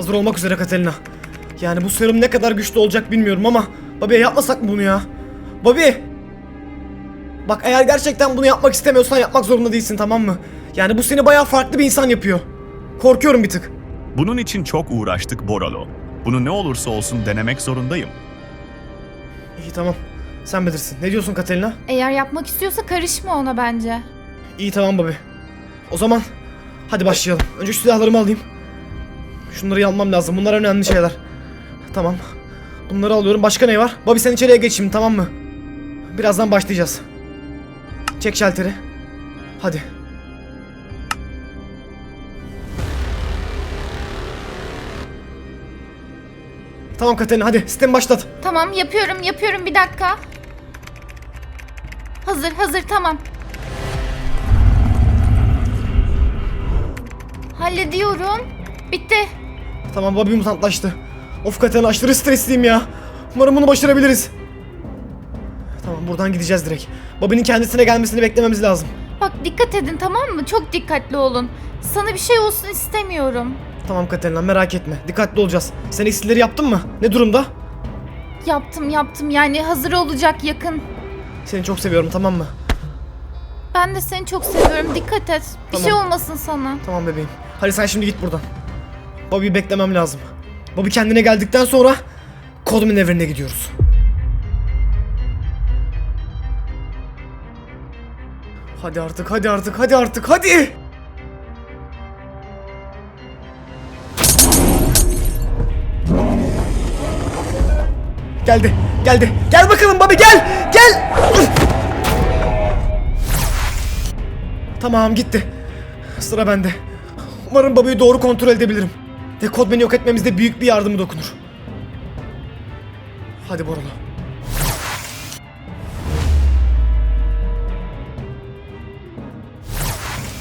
Hazır olmak üzere Katerina. Yani bu serum ne kadar güçlü olacak bilmiyorum ama Bobby'ye yapmasak mı bunu ya? Bobby! Bak eğer gerçekten bunu yapmak istemiyorsan yapmak zorunda değilsin tamam mı? Yani bu seni bayağı farklı bir insan yapıyor. Korkuyorum bir tık. Bunun için çok uğraştık Boralo. Bunu ne olursa olsun denemek zorundayım. İyi tamam. Sen bilirsin. Ne diyorsun Katerina? Eğer yapmak istiyorsa karışma ona bence. İyi tamam Bobby. O zaman hadi başlayalım. Önce şu silahlarımı alayım. Şunları almam lazım. Bunlar önemli şeyler. Tamam. Bunları alıyorum. Başka ne var? Bobby sen içeriye geç şimdi tamam mı? Birazdan başlayacağız. Çek şalteri. Hadi. Tamam Katerina hadi sistemi başlat. Tamam yapıyorum yapıyorum bir dakika. Hazır hazır tamam. Hallediyorum. Bitti. Tamam Bobby mutantlaştı. Of Katerina aşırı stresliyim ya. Umarım bunu başarabiliriz. Tamam buradan gideceğiz direkt. Bobby'nin kendisine gelmesini beklememiz lazım. Bak dikkat edin tamam mı? Çok dikkatli olun. Sana bir şey olsun istemiyorum. Tamam Katerina merak etme. Dikkatli olacağız. Sen iksirleri yaptın mı? Ne durumda? Yaptım yaptım yani hazır olacak yakın. Seni çok seviyorum tamam mı? Ben de seni çok seviyorum dikkat et. Bir Tamam. şey olmasın sana. Tamam bebeğim. Hadi sen şimdi git buradan. Bobby'yi beklemem lazım. Bobby kendine geldikten sonra kodumun evrenine gidiyoruz. Hadi artık, hadi artık, hadi artık, hadi! Geldi, geldi. Gel bakalım Bobby gel, gel! Tamam gitti. Sıra bende. Umarım babayı doğru kontrol edebilirim. Ve Codman'i yok etmemizde büyük bir yardımı dokunur. Hadi Borolo.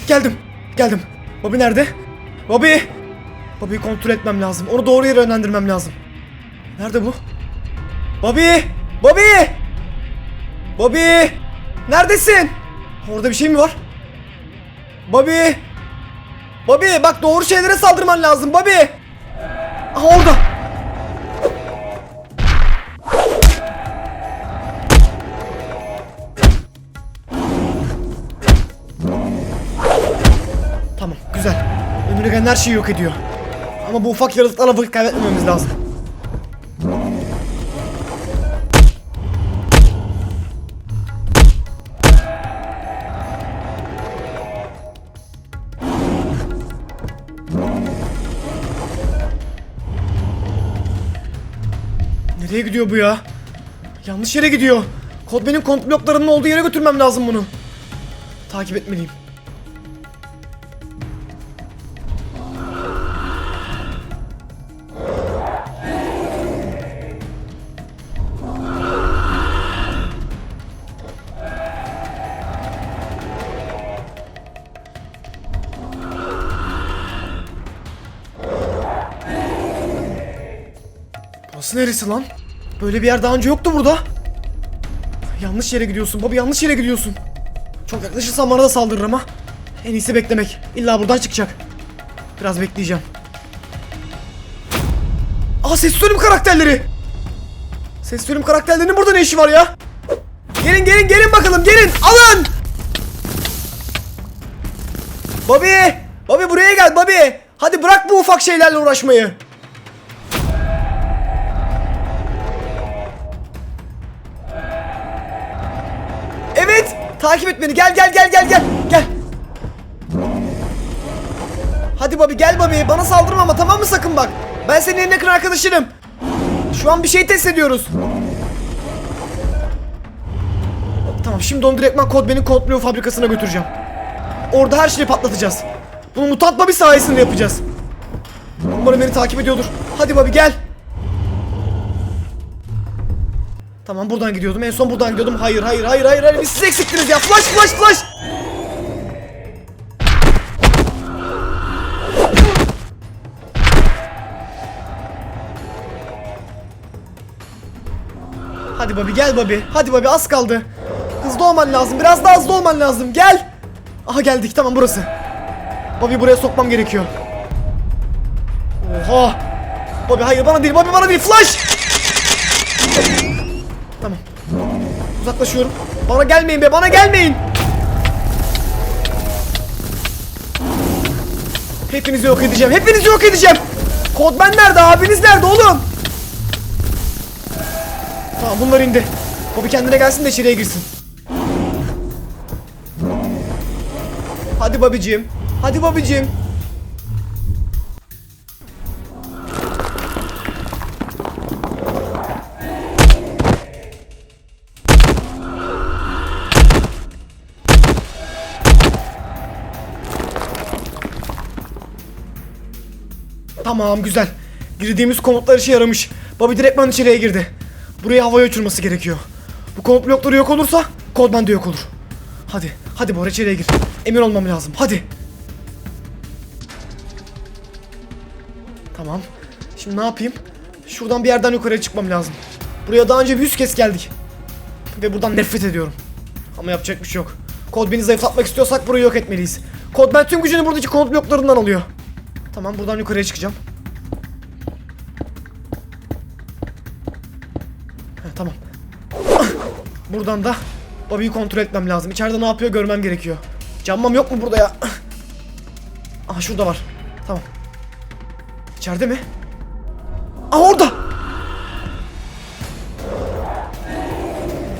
Geldim. Geldim. Bobby nerede? Bobby! Bobby'yi kontrol etmem lazım. Onu doğru yere yönlendirmem lazım. Nerede bu? Bobby! Bobby! Bobby! Neredesin? Orada bir şey mi var? Bobby! Bobby bak doğru şeylere saldırman lazım Bobby! Aha orada! Tamam güzel. Önüne gelen her şeyi yok ediyor. Ama bu ufak yaratıklarla vakit kaybetmememiz lazım. Gidiyor bu ya? Yanlış yere gidiyor. Kod benim kont bloklarının olduğu yere götürmem lazım bunu. Takip etmeliyim. Burası neresi lan? Böyle bir yer daha önce yoktu burada. Yanlış yere gidiyorsun baba yanlış yere gidiyorsun. Çok yaklaşırsan bana da saldırır ama. En iyisi beklemek. İlla buradan çıkacak. Biraz bekleyeceğim. Aa ses sürüm karakterleri. Ses sürüm karakterlerinin burada ne işi var ya? Gelin gelin gelin bakalım gelin alın. Bobby! Bobby buraya gel Bobby! Hadi bırak bu ufak şeylerle uğraşmayı. Takip et beni. Gel gel gel gel gel. Gel. Hadi Bobby gel Bobby. Bana saldırma ama tamam mı sakın bak. Ben senin en yakın arkadaşınım. Şu an bir şey test ediyoruz. Tamam şimdi onu direktman kod benim kod bloğu fabrikasına götüreceğim. Orada her şeyi patlatacağız. Bunu mutant Bobby sayesinde yapacağız. Umarım beni takip ediyordur. Hadi Bobby gel. Tamam buradan gidiyordum. En son buradan gidiyordum. Hayır hayır hayır hayır hayır. Siz eksiktiniz ya. Flash flash flash. Hadi Bobby gel Bobby. Hadi Bobby az kaldı. Hızlı olman lazım. Biraz daha hızlı olman lazım. Gel. Aha geldik. Tamam burası. Bobby buraya sokmam gerekiyor. Oha. Bobby hayır bana değil Bobby bana değil flash. Tamam. Uzaklaşıyorum. Bana gelmeyin be bana gelmeyin. Hepinizi yok edeceğim. Hepinizi yok edeceğim. Kodman nerede? Abiniz nerede oğlum? Tamam bunlar indi. Bobby kendine gelsin de içeriye girsin. Hadi babicim. Hadi babicim. Tamam güzel. Girdiğimiz komutlar işe yaramış. Bobby direktman içeriye girdi. Buraya havaya uçurması gerekiyor. Bu komut blokları yok olursa Kodman de yok olur. Hadi, hadi Bora içeriye gir. Emin olmam lazım. Hadi. Tamam. Şimdi ne yapayım? Şuradan bir yerden yukarıya çıkmam lazım. Buraya daha önce bir yüz kez geldik. Ve buradan nefret ediyorum. Ama yapacak bir şey yok. Kodben'i zayıflatmak istiyorsak burayı yok etmeliyiz. Kodben tüm gücünü buradaki komut bloklarından alıyor. Tamam buradan yukarıya çıkacağım. Heh, tamam. Buradan da Bobby'yi kontrol etmem lazım. İçeride ne yapıyor görmem gerekiyor. Cammam yok mu burada ya? Aha şurada var. Tamam. İçeride mi? Aa orada!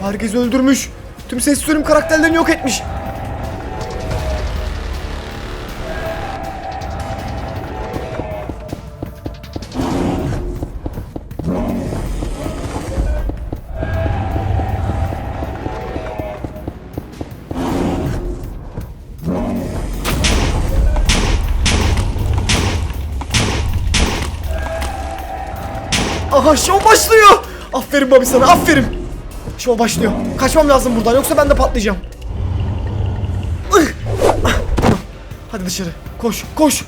Herkesi öldürmüş. Tüm ses sürüm karakterlerini yok etmiş. Aha şov başlıyor. Aferin Bobby sana aferin. Şov başlıyor. Kaçmam lazım buradan yoksa ben de patlayacağım. Ah. Hadi dışarı. Koş koş.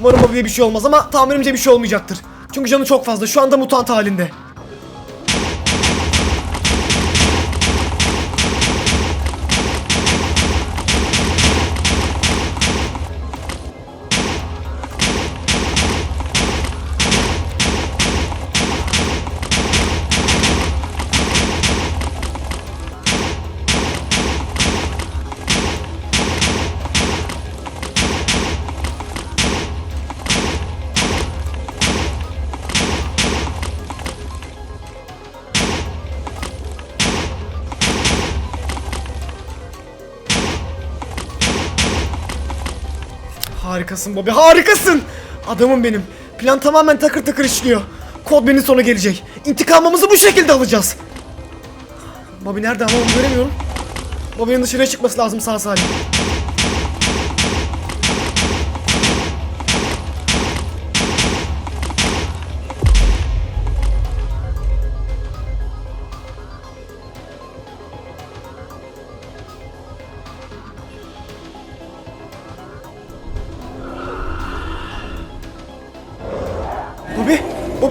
Umarım Bobby'ye bir şey olmaz ama tahminimce bir şey olmayacaktır. Çünkü canı çok fazla. Şu anda mutant halinde. Harikasın Bobby harikasın. Adamım benim. Plan tamamen takır takır işliyor. Kodbenin sonu gelecek. İntikamımızı bu şekilde alacağız. Bobby nerede ama onu göremiyorum. Bobby'nin dışarıya çıkması lazım sağ salim.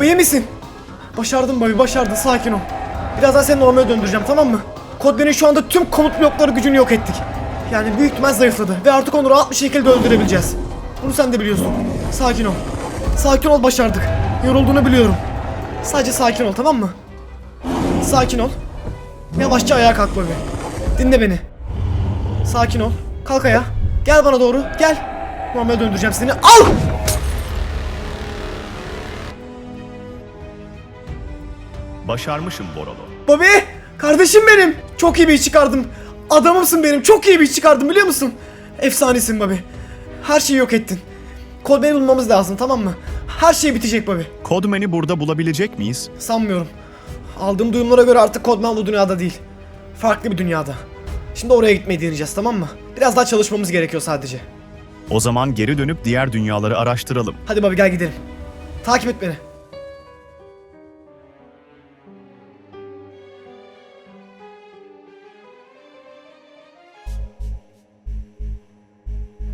İyi misin? Başardın Bobby, başardın. Sakin ol. Birazdan seni normale döndüreceğim, tamam mı? Kodbenin şu anda tüm komut blokları gücünü yok ettik. Yani büyük ihtimal zayıfladı ve artık onu rahat bir şekilde öldürebileceğiz. Bunu sen de biliyorsun. Sakin ol. Sakin ol, başardık. Yorulduğunu biliyorum. Sadece sakin ol, tamam mı? Sakin ol. Yavaşça ayağa kalk Bobby. Dinle beni. Sakin ol. Kalk ayağa. Gel bana doğru, gel. Normale döndüreceğim seni. Al! Başarmışım Boralo. Bobby! Kardeşim benim! Çok iyi bir iş çıkardım. Adamımsın benim. Çok iyi bir iş çıkardım biliyor musun? Efsanesin Bobby. Her şeyi yok ettin. Kodbeni bulmamız lazım tamam mı? Her şey bitecek Bobby. Kodman'i burada bulabilecek miyiz? Sanmıyorum. Aldığım duyumlara göre artık Kodman bu dünyada değil. Farklı bir dünyada. Şimdi oraya gitmeyi deneyeceğiz tamam mı? Biraz daha çalışmamız gerekiyor sadece. O zaman geri dönüp diğer dünyaları araştıralım. Hadi Bobby gel gidelim. Takip et beni.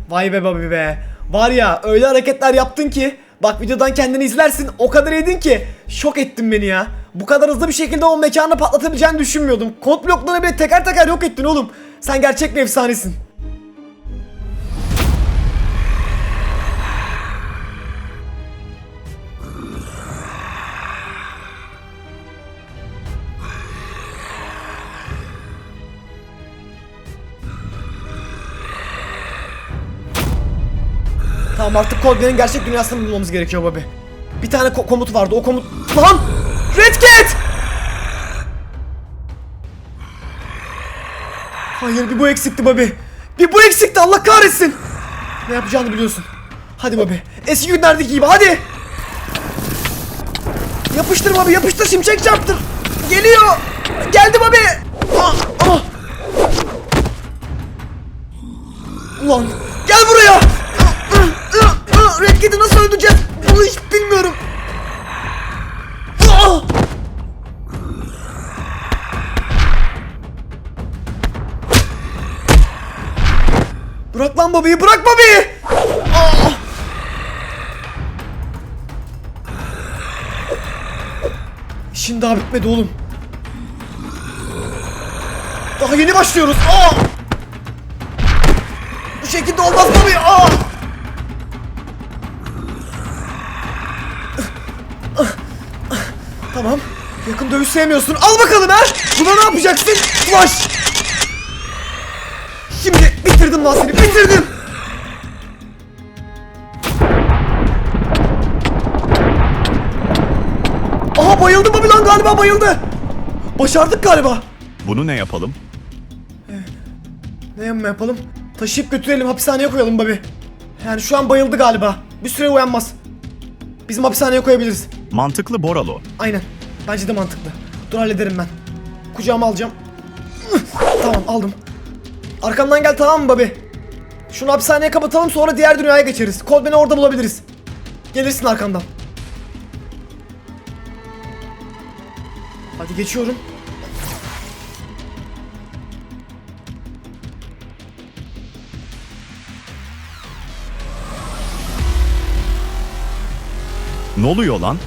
Vay be Bobby be. Var ya öyle hareketler yaptın ki bak videodan kendini izlersin o kadar yedin ki şok ettin beni ya. Bu kadar hızlı bir şekilde o mekanı patlatabileceğini düşünmüyordum. Kod bloklarını bile teker teker yok ettin oğlum. Sen gerçek bir efsanesin. Tamam artık Coldplay'in gerçek dünyasını bulmamız gerekiyor Bobby. Bir tane ko- komut vardı o komut... Lan! Red Cat! Hayır bir bu eksikti Bobby. Bir bu eksikti Allah kahretsin. Ne yapacağını biliyorsun. Hadi Bobby. Eski günlerdeki gibi hadi. Yapıştır Bobby yapıştır şimşek çarptır. Geliyor. Geldi Bobby. Ah, ah. Ulan gel buraya. Ah, ah, ah. Red Cat'i nasıl öldüreceğiz? Bunu hiç bilmiyorum. Ah! Bırak lan Bobby'yi bırak Bobby'yi. Ah! İşin daha bitmedi oğlum. Daha yeni başlıyoruz. Aa! Bu şekilde olmaz Bobby. Aa! Yakın dövüş sevmiyorsun. Al bakalım ha. Buna ne yapacaksın? Flash. Şimdi bitirdim lan seni. Bitirdim. Aha bayıldı Bobby lan galiba bayıldı. Başardık galiba. Bunu ne yapalım? Ne yapma yapalım? Taşıyıp götürelim hapishaneye koyalım Bobby. Yani şu an bayıldı galiba. Bir süre uyanmaz. Bizim hapishaneye koyabiliriz. Mantıklı Boralo. Aynen. Bence de mantıklı. Dur hallederim ben. Kucağıma alacağım. tamam aldım. Arkamdan gel tamam mı Bobby? Şunu hapishaneye kapatalım sonra diğer dünyaya geçeriz. Kod beni orada bulabiliriz. Gelirsin arkamdan. Hadi geçiyorum. Ne oluyor lan?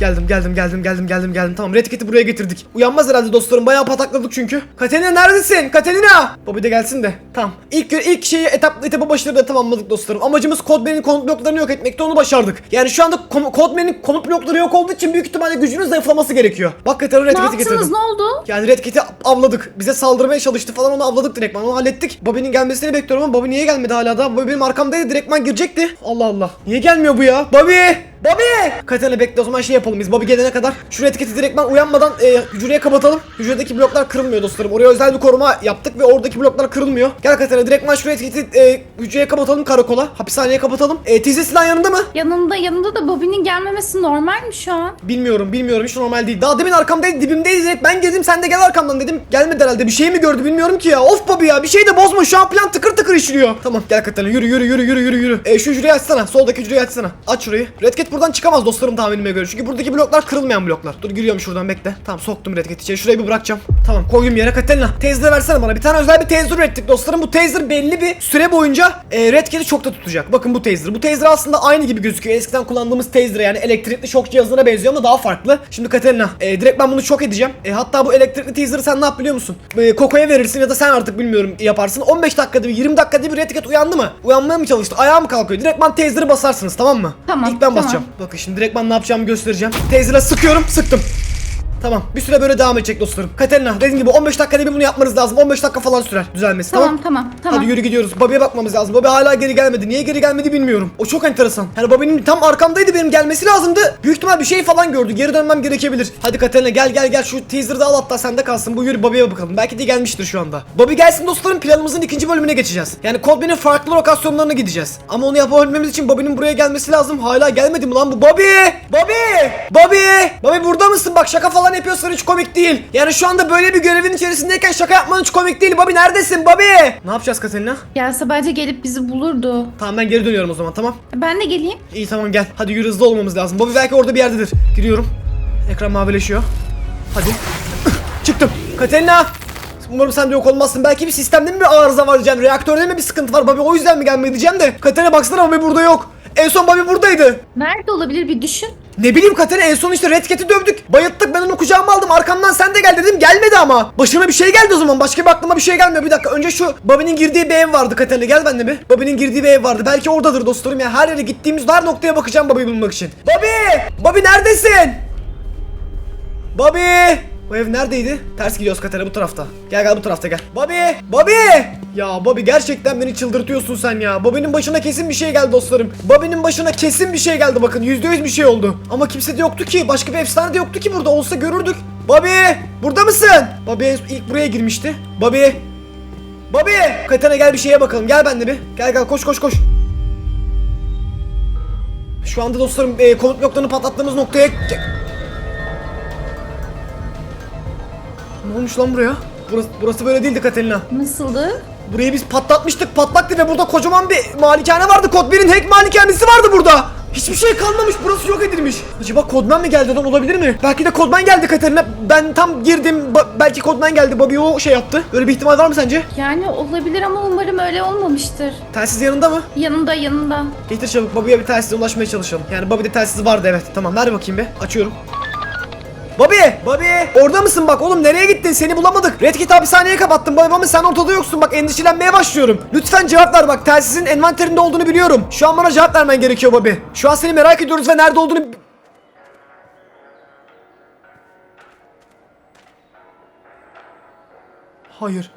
Geldim geldim geldim geldim geldim geldim tamam Red buraya getirdik. Uyanmaz herhalde dostlarım bayağı patakladık çünkü. Katerina neredesin? Katerina! Bobby de gelsin de. Tamam. İlk ilk şeyi etap etapı başarıda tamamladık dostlarım. Amacımız Codman'in komut bloklarını yok etmekti onu başardık. Yani şu anda kom- Codman'in komut blokları yok olduğu için büyük ihtimalle gücünün zayıflaması gerekiyor. Bak Katerina Red yaptınız getirdim. ne oldu? Yani Red avladık. Bize saldırmaya çalıştı falan onu avladık direktman. Onu hallettik. Bobby'nin gelmesini bekliyorum ama Bobby niye gelmedi hala da? Bobby benim arkamdaydı direktman girecekti. Allah Allah. Niye gelmiyor bu ya? Bobby! Bobby! Katerina bekle o zaman şey yapalım biz. Bobby gelene kadar şu Red Cat'i direktman uyanmadan e, hücreye kapatalım. Hücredeki bloklar kırılmıyor dostlarım. Oraya özel bir koruma yaptık ve oradaki bloklar kırılmıyor. Gel Katerina direktman şu Red Cat'i e, hücreye kapatalım karakola. Hapishaneye kapatalım. E, teyze silah yanında mı? Yanında yanında da Bobby'nin gelmemesi normal mi şu an? Bilmiyorum bilmiyorum hiç normal değil. Daha demin arkamdaydı dibimdeydi direkt ben geldim sen de gel arkamdan dedim. Gelmedi herhalde bir şey mi gördü bilmiyorum ki ya. Of Bobby ya bir şey de bozma şu an plan tıkır tıkır işliyor. Tamam gel Katerina yürü yürü yürü yürü yürü yürü. E, şu hücreyi açsana soldaki hücreyi açsana. Aç şurayı. Red Cat buradan çıkamaz dostlarım tahminime göre. Çünkü buradaki bloklar kırılmayan bloklar. Dur giriyorum şuradan bekle. Tamam soktum Red Cat'i içeri şurayı bir bırakacağım. Tamam koydum yere Katerina. Taser versene bana. Bir tane özel bir taser ürettik dostlarım. Bu taser belli bir süre boyunca e, Red Cat'i şokta tutacak. Bakın bu taser. Bu taser aslında aynı gibi gözüküyor. Eskiden kullandığımız taser yani elektrikli şok cihazına benziyor ama daha farklı. Şimdi Katerina e, direkt ben bunu şok edeceğim. E, hatta bu elektrikli taser'ı sen ne yap biliyor musun? E, Koko'ya verirsin ya da sen artık bilmiyorum yaparsın. 15 dakikada bir 20 dakikada bir Red Cat uyandı mı? Uyanmaya mı çalıştı? Ayağa mı kalkıyor? Direkt ben taser'ı basarsınız tamam mı? Tamam, İlk ben tamam. basacağım. Bakın şimdi direkt ben ne yapacağımı göstereceğim. Taser'la sıkıyorum. Sıktım. Tamam. Bir süre böyle devam edecek dostlarım. Katerina dediğim gibi 15 dakikada bir bunu yapmanız lazım. 15 dakika falan sürer düzelmesi. Tamam. Tamam tamam tamam. Hadi yürü gidiyoruz. Bobby'ye bakmamız lazım. Bobby hala geri gelmedi. Niye geri gelmedi bilmiyorum. O çok enteresan. Yani Bobby'nin tam arkamdaydı benim gelmesi lazımdı. Büyük ihtimal bir şey falan gördü. Geri dönmem gerekebilir. Hadi Katerina gel gel gel şu teaser'ı da al hatta sende kalsın. Bu yürü Bobby'ye bakalım. Belki de gelmiştir şu anda. Bobby gelsin dostlarım planımızın ikinci bölümüne geçeceğiz. Yani Coldman'in farklı lokasyonlarına gideceğiz. Ama onu yapabilmemiz için Bobby'nin buraya gelmesi lazım. Hala gelmedi mi lan bu Bobby? Bobby! Bobby! Bobby burada mısın? Bak şaka falan yapıyorsan hiç komik değil. Yani şu anda böyle bir görevin içerisindeyken şaka yapman hiç komik değil. Bobby neredesin Bobby? Ne yapacağız Katerina? Gelse bence gelip bizi bulurdu. Tamam ben geri dönüyorum o zaman tamam. Ben de geleyim. İyi tamam gel. Hadi yürü hızlı olmamız lazım. Bobby belki orada bir yerdedir. Giriyorum. Ekran mavileşiyor. Hadi. Çıktım. Katerina. Umarım sen de yok olmazsın. Belki bir sistemde mi bir arıza var diyeceğim. Reaktörde mi bir sıkıntı var Bobby o yüzden mi gelmedi diyeceğim de. Katerina baksana Bobby burada yok. En son Bobby buradaydı. Nerede olabilir bir düşün. Ne bileyim Katerina en son işte Red Cat'i dövdük. Bayılttık ben onu kucağıma aldım. Arkamdan sen de gel dedim. Gelmedi ama. Başıma bir şey geldi o zaman. Başka bir aklıma bir şey gelmiyor. Bir dakika önce şu Bobby'nin girdiği bir ev vardı Katerina. Gel benimle bir. Bobby'nin girdiği bir ev vardı. Belki oradadır dostlarım ya. Her yere gittiğimiz her noktaya bakacağım Bobby'yi bulmak için. Bobby! Bobby neredesin? Bobby! Bu ev neredeydi? Ters gidiyoruz Katerina bu tarafta. Gel gel bu tarafta gel. Bobby! Bobby! Ya Bobby gerçekten beni çıldırtıyorsun sen ya. Bobby'nin başına kesin bir şey geldi dostlarım. Bobby'nin başına kesin bir şey geldi bakın. Yüzde yüz bir şey oldu. Ama kimse de yoktu ki. Başka bir efsane de yoktu ki burada. Olsa görürdük. Bobby! Burada mısın? Bobby ilk buraya girmişti. Bobby! Bobby! Katerina gel bir şeye bakalım. Gel benimle bir. Gel gel koş koş koş. Şu anda dostlarım e, konut bloklarını patlattığımız noktaya... Ne olmuş lan buraya? Burası, burası böyle değildi Katerina. Nasıldı? Burayı biz patlatmıştık patlaktı ve burada kocaman bir malikane vardı. Kod 1'in hack malikanesi vardı burada. Hiçbir şey kalmamış burası yok edilmiş. Acaba Kodman mi geldi lan olabilir mi? Belki de Kodman geldi Katerina. Ben tam girdim ba- belki Kodman geldi. Bobby o şey yaptı. Böyle bir ihtimal var mı sence? Yani olabilir ama umarım öyle olmamıştır. Telsiz yanında mı? Yanında yanında. Getir çabuk Bobby'ye bir telsize ulaşmaya çalışalım. Yani Bobby'de telsiz vardı evet. Tamam ver bakayım bir. Açıyorum. Bobby! Bobby! Orada mısın bak oğlum nereye gittin? Seni bulamadık. Red Kit hapishaneye kapattım Bobby ama sen ortada yoksun bak endişelenmeye başlıyorum. Lütfen cevap ver bak telsizin envanterinde olduğunu biliyorum. Şu an bana cevap vermen gerekiyor Bobby. Şu an seni merak ediyoruz ve nerede olduğunu... Hayır.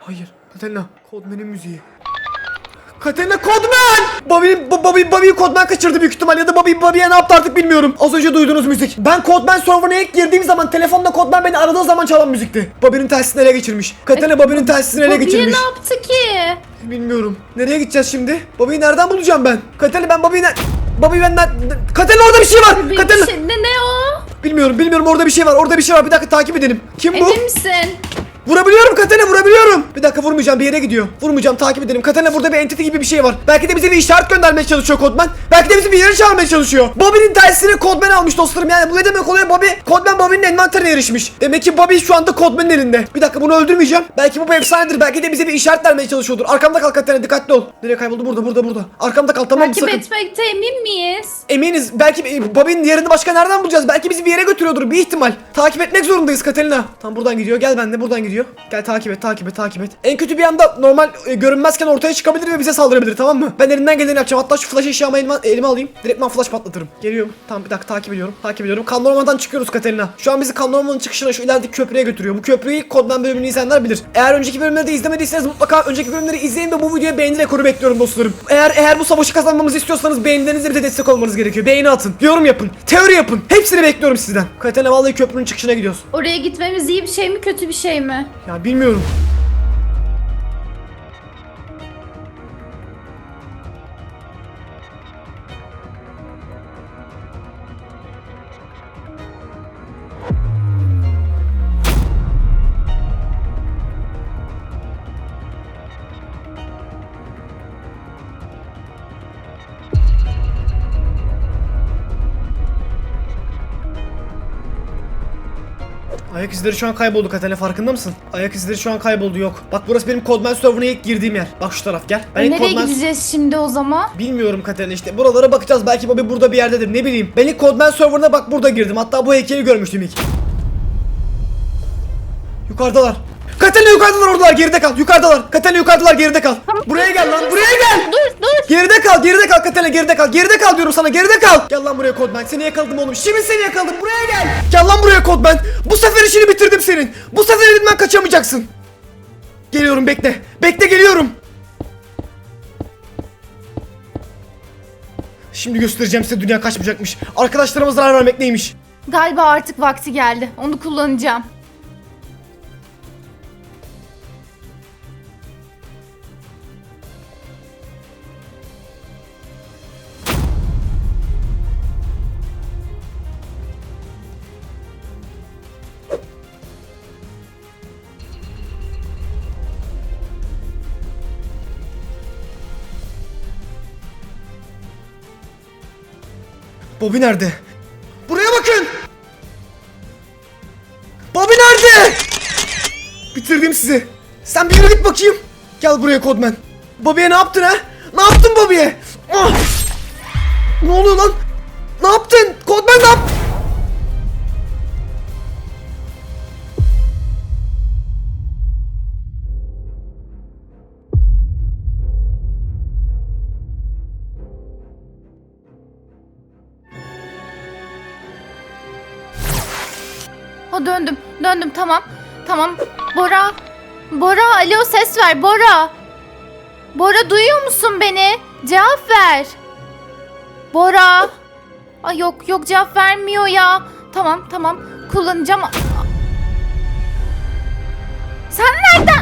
Hayır. Katerina. Kodman'ın müziği. Katerina Kodman! Bobby, Bo- Bobby, Bobby'yi Kodman kaçırdı büyük ihtimal ya da Bobby, Bobby'ye ne yaptı artık bilmiyorum. Az önce duyduğunuz müzik. Ben Kodman serverına ilk girdiğim zaman telefonda Kodman beni aradığı zaman çalan müzikti. Bobby'nin telsizini ele geçirmiş. Katerina Bobby'nin telsizini ele Bobby'ye geçirmiş. ne yaptı ki? Bilmiyorum. Nereye gideceğiz şimdi? Bobby'yi nereden bulacağım ben? Katerina ben Bobby'yi ne... Bobby benden... Katerina orada bir şey var! Bir Katerina... şey, ne, ne o? Bilmiyorum bilmiyorum orada bir şey var orada bir şey var bir dakika takip edelim. Kim bu? Emin misin? Vurabiliyorum Katana vurabiliyorum. Bir dakika vurmayacağım bir yere gidiyor. Vurmayacağım takip edelim. Katana burada bir entity gibi bir şey var. Belki de bize bir işaret göndermeye çalışıyor Kodman. Belki de bizi bir yere çağırmaya çalışıyor. Bobby'nin telsizini Kodman almış dostlarım. Yani bu ne demek oluyor Bobby? Kodman Bobby'nin envanterine erişmiş. Demek ki Bobby şu anda Kodman'ın elinde. Bir dakika bunu öldürmeyeceğim. Belki bu bir efsanedir. Belki de bize bir işaret vermeye çalışıyordur. Arkamda kal Katana dikkatli ol. Nereye kayboldu? Burada burada burada. Arkamda kal tamam mı Takip sakın? etmekte emin miyiz? Eminiz. Belki e, Bobby'nin yerini başka nereden bulacağız? Belki bizi bir yere götürüyordur. Bir ihtimal. Takip etmek zorundayız Katerina. Tam buradan gidiyor. Gel ben de buradan gidiyor. Gel takip et, takip et, takip et. En kötü bir anda normal e, görünmezken ortaya çıkabilir ve bize saldırabilir tamam mı? Ben elimden geleni yapacağım. Hatta şu flash eşyamı elime, elime alayım. Direktman flash patlatırım. Geliyorum. Tamam bir dakika takip ediyorum. Takip ediyorum. Kanlı çıkıyoruz Katerina. Şu an bizi Kanlı çıkışına şu ilerideki köprüye götürüyor. Bu köprüyü kodman bölümünü izleyenler bilir. Eğer önceki bölümleri de izlemediyseniz mutlaka önceki bölümleri izleyin ve bu videoya beğeni rekoru bekliyorum dostlarım. Eğer eğer bu savaşı kazanmamızı istiyorsanız beğenilerinizle bize destek olmanız gerekiyor. Beğeni atın, yorum yapın, teori yapın. Hepsini bekliyorum sizden. Katerina vallahi köprünün çıkışına gidiyoruz. Oraya gitmemiz iyi bir şey mi kötü bir şey mi? Ya bilmiyorum. İzleri şu an kayboldu Katene farkında mısın? Ayak izleri şu an kayboldu yok. Bak burası benim Codman serverına ilk girdiğim yer. Bak şu taraf gel. Ben ilk Nereye Codman- gideceğiz şimdi o zaman? Bilmiyorum Katerina işte buralara bakacağız belki Bobby burada bir yerdedir ne bileyim. Ben ilk Codman serverına bak burada girdim hatta bu heykeli görmüştüm ilk. Yukarıdalar. Katerina yukarıdalar oradalar geride kal yukarıdalar. Katerina yukarıdalar geride kal. Buraya gel lan buraya gel. Dur dur. Geride kal, geride kal Katerina, geride kal. Geride kal diyorum sana, geride kal. Gel lan buraya Kodman. Seni yakaladım oğlum. Şimdi seni yakaladım. Buraya gel. Gel lan buraya Kodman. Bu sefer işini bitirdim senin. Bu sefer elimden kaçamayacaksın. Geliyorum bekle. Bekle geliyorum. Şimdi göstereceğim size dünya kaçmayacakmış. Arkadaşlarıma zarar vermek neymiş. Galiba artık vakti geldi. Onu kullanacağım. Bobby nerede? Buraya bakın. Bobby nerede? Bitirdim sizi. Sen bir yere git bakayım. Gel buraya Kodman. Bobby'ye ne yaptın ha? Ne yaptın Bobby'ye? Ah! Ne oluyor lan? Ne yaptın? Kodman ne yaptın? Döndüm. Döndüm tamam. Tamam. Bora. Bora alo ses ver Bora. Bora duyuyor musun beni? Cevap ver. Bora. Ay yok yok cevap vermiyor ya. Tamam tamam kullanacağım. Sen nereden?